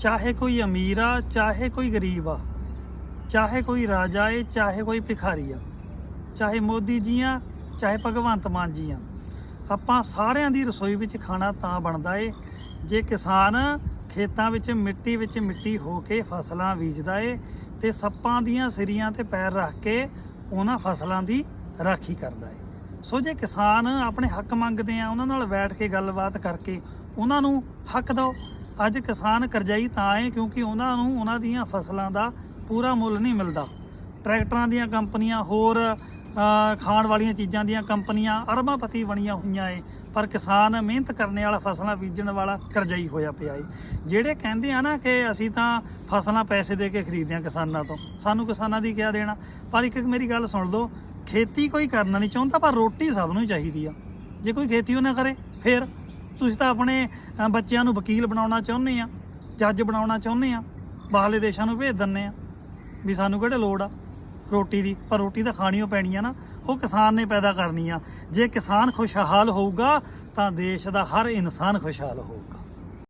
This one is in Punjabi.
ਚਾਹੇ ਕੋਈ ਅਮੀਰ ਆ, ਚਾਹੇ ਕੋਈ ਗਰੀਬ ਆ, ਚਾਹੇ ਕੋਈ ਰਾਜਾ ਏ, ਚਾਹੇ ਕੋਈ ਭਿਖਾਰੀ ਆ, ਚਾਹੇ ਮੋਦੀ ਜੀ ਆ, ਚਾਹੇ ਭਗਵੰਤ ਮਾਨ ਜੀ ਆ, ਆਪਾਂ ਸਾਰਿਆਂ ਦੀ ਰਸੋਈ ਵਿੱਚ ਖਾਣਾ ਤਾਂ ਬਣਦਾ ਏ, ਜੇ ਕਿਸਾਨ ਖੇਤਾਂ ਵਿੱਚ, ਮਿੱਟੀ ਵਿੱਚ ਮਿੱਟੀ ਹੋ ਕੇ ਫਸਲਾਂ ਬੀਜਦਾ ਏ, ਤੇ ਸੱਪਾਂ ਦੀਆਂ ਸਿਰੀਆਂ ਤੇ ਪੈਰ ਰੱਖ ਕੇ ਉਹਨਾਂ ਫਸਲਾਂ ਦੀ ਰਾਖੀ ਕਰਦਾ ਏ। ਸੋ ਜੇ ਕਿਸਾਨ ਆਪਣੇ ਹੱਕ ਮੰਗਦੇ ਆ, ਉਹਨਾਂ ਨਾਲ ਬੈਠ ਕੇ ਗੱਲਬਾਤ ਕਰਕੇ ਉਹਨਾਂ ਨੂੰ ਹੱਕ ਦਿਓ ਅੱਜ ਕਿਸਾਨ ਕਰਜ਼ਾਈ ਤਾਂ ਏ ਕਿਉਂਕਿ ਉਹਨਾਂ ਨੂੰ ਉਹਨਾਂ ਦੀਆਂ ਫਸਲਾਂ ਦਾ ਪੂਰਾ ਮੁੱਲ ਨਹੀਂ ਮਿਲਦਾ। ਟਰੈਕਟਰਾਂ ਦੀਆਂ ਕੰਪਨੀਆਂ ਹੋਰ ਖਾਣ ਵਾਲੀਆਂ ਚੀਜ਼ਾਂ ਦੀਆਂ ਕੰਪਨੀਆਂ ਅਰਬਾਪਤੀ ਬਣੀਆਂ ਹੋਈਆਂ ਏ, ਪਰ ਕਿਸਾਨ ਮਿਹਨਤ ਕਰਨ ਵਾਲਾ ਫਸਲਾਂ ਬੀਜਣ ਵਾਲਾ ਕਰਜ਼ਾਈ ਹੋਇਆ ਪਿਆ ਏ। ਜਿਹੜੇ ਕਹਿੰਦੇ ਆ ਨਾ ਕਿ ਅਸੀਂ ਤਾਂ ਫਸਲਾਂ ਪੈਸੇ ਦੇ ਕੇ ਖਰੀਦਦੇ ਆ ਕਿਸਾਨਾਂ ਤੋਂ, ਸਾਨੂੰ ਕਿਸਾਨਾਂ ਦੀ ਕਿਆ ਦੇਣਾ? ਪਰ ਇੱਕ ਮੇਰੀ ਗੱਲ ਸੁਣ ਲਓ, ਖੇਤੀ ਕੋਈ ਕਰਨਾ ਨਹੀਂ ਚਾਹੁੰਦਾ, ਪਰ ਰੋਟੀ ਸਭ ਨੂੰ ਚਾਹੀਦੀ ਆ। ਜੇ ਕੋਈ ਖੇਤੀ ਉਹ ਨਾ ਕਰੇ, ਫਿਰ ਤੁਸੀਂ ਤਾਂ ਆਪਣੇ ਬੱਚਿਆਂ ਨੂੰ ਵਕੀਲ ਬਣਾਉਣਾ ਚਾਹੁੰਦੇ ਆ, ਜੱਜ ਬਣਾਉਣਾ ਚਾਹੁੰਦੇ ਆ, ਬਾਹਰਲੇ ਦੇਸ਼ਾਂ ਨੂੰ ਭੇਜ ਦਿੰਨੇ ਆ, ਵੀ ਸਾਨੂੰ ਕਿਹੜੇ ਲੋੜ ਆ ਰੋਟੀ ਦੀ? ਪਰ ਰੋਟੀ ਤਾਂ ਖਾਣੀ ਓ ਪੈਣੀ ਆ ਨਾ, ਉਹ ਕਿਸਾਨ ਨੇ ਪੈਦਾ ਕਰਨੀ ਆ। ਜੇ ਕਿਸਾਨ ਖੁਸ਼ਹਾਲ ਹੋਊਗਾ, ਤਾਂ ਦੇਸ਼ ਦਾ ਹਰ ਇਨਸਾਨ ਖੁਸ਼ਹਾਲ ਹੋਊਗਾ।